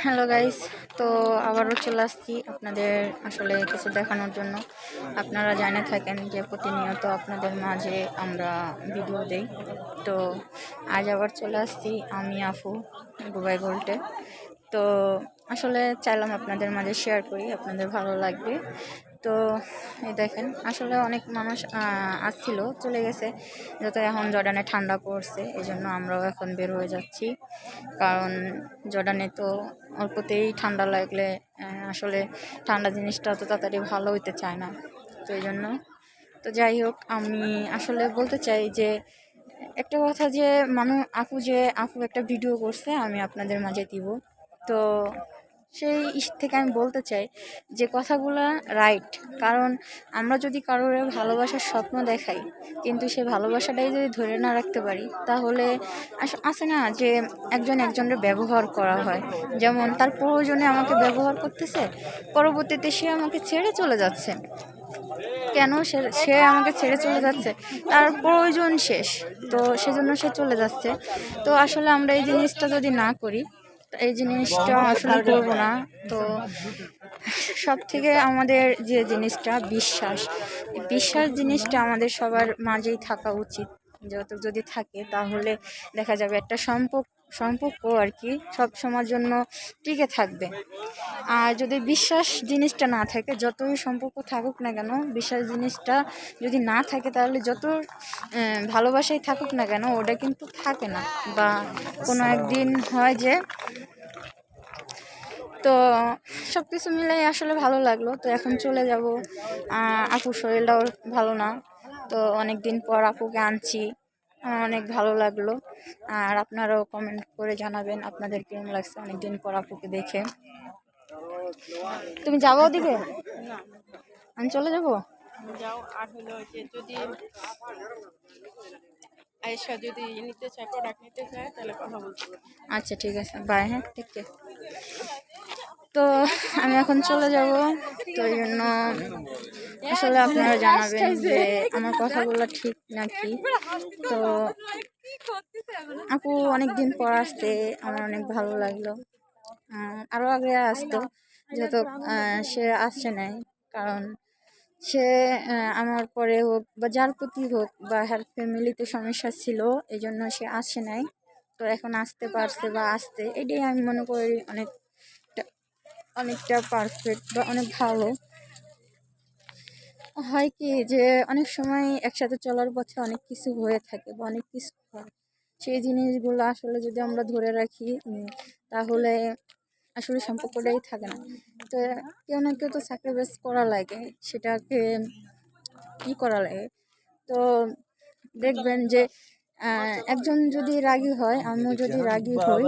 Hello guys, তো আবারও চলে আসছি আপনাদের আসলে কিছু দেখানোর জন্য। আপনারা জানে থাকেন যে প্রতিনিয়ত আপনাদের মাঝে আমরা ভিডিও দেই। তো আজ আবার চলে আসছি আমি, আফু, দুবাই গোল্টে তো আসলে চাইলাম আপনাদের মাঝে শেয়ার করি, আপনাদের ভালো লাগবে। তো এই দেখেন, আসলে অনেক মানুষ আসছিল, চলে গেছে। যত এখন জর্ডানে ঠান্ডা পড়ছে এই জন্য আমরাও এখন বের হয়ে যাচ্ছি। কারণ জর্ডানে তো অল্পতেই ঠান্ডা লাগলে আসলে ঠান্ডা জিনিসটা তো তাড়াতাড়ি ভালো হইতে চায় না। তো এই জন্য তো যাই হোক, আমি আসলে বলতে চাই যে, একটা কথা যে মানুষ আপু যে, আপু একটা ভিডিও করছে, আমি আপনাদের মাঝে দিব। তো সেই ইস, থেকে আমি বলতে চাই যে কথাগুলো রাইট কারণ আমরা যদি কারোর ভালোবাসার স্বপ্ন দেখাই, কিন্তু সে ভালোবাসাটাই যদি ধরে না রাখতে পারি, তাহলে আস- আছে না যে একজন একজনের ব্যবহার করা হয়। যেমন তার প্রয়োজনে আমাকে ব্যবহার করতেছে, পরবর্তীতে সে আমাকে ছেড়ে চলে যাচ্ছে। কেন সে সে আমাকে ছেড়ে চলে যাচ্ছে? তার প্রয়োজন শেষ। তো সেজন্য সে চলে যাচ্ছে। তো আসলে আমরা এই জিনিসটা যদি না করি এই জিনিসটা আসলে করব না। তো সব থেকে আমাদের যে জিনিসটা বিশ্বাস। বিশ্বাস জিনিসটা আমাদের সবার মাঝেই থাকা উচিত। যত যদি থাকে তাহলে দেখা যাবে একটা সম্পর্ক সম্পর্ক আর কি সব সময়ের জন্য টিকে থাকবে। আর যদি বিশ্বাস জিনিসটা না থাকে যতই সম্পর্ক থাকুক না কেন বিশ্বাস জিনিসটা যদি না থাকে তাহলে যত ভালোবাসাই থাকুক না কেন ওটা কিন্তু থাকে না। বা কোনো একদিন হয় যে তো সব কিছু মিলাই আসলে ভালো লাগল। তো এখন চলে যাব আপুর শরীরটাও ভালো না। তো অনেক দিন পর আপুকে আনছি আমার অনেক ভালো লাগল। আর আপনারাও কমেন্ট করে জানাবেন আপনাদের কেমন লাগছে অনেক দিন পর আপুকে দেখে। তুমি যাব দিবে আমি চলে যাব? যাও আর হলো যে যদি আয়েশা যদি নিতে চায় প্রোডাক্ট নিতে চায় তাহলে কথা বলতে আচ্ছা ঠিক আছে। বাই হ্যাঁ ঠিক আছে তো আমি এখন চলে যাব। তো এই জন্য আসলে আপনারা জানাবেন যে আমার কথাগুলো ঠিক নাকি? তো আপু অনেক দিন পর আসতে আমার অনেক ভালো লাগল। আরও আগে আসতো, যেহেতু সে আসছে নাই। কারণ সে আমার পরে হোক বা যার প্রতি হোক বা হের ফ্যামিলিতে সমস্যা ছিল, এই জন্য সে আসে নাই। তো এখন আসতে পারছে বা আসতে, এটাই আমি মনে করি অনেকটা অনেকটা পারফেক্ট বা অনেক ভালো। হয় কি যে, অনেক সময় একসাথে চলার পথে অনেক কিছু হয়ে থাকে বা অনেক কিছু হয়। সেই জিনিসগুলো আসলে যদি আমরা ধরে রাখি তাহলে আসলে সম্পর্কটাই থাকে না। তো কেউ না কেউ তো স্যাক্রিফাইস করা লাগে, সেটাকে ই করা লাগে? তো দেখবেন যে একজন যদি রাগী হয়, আমিও যদি রাগী হই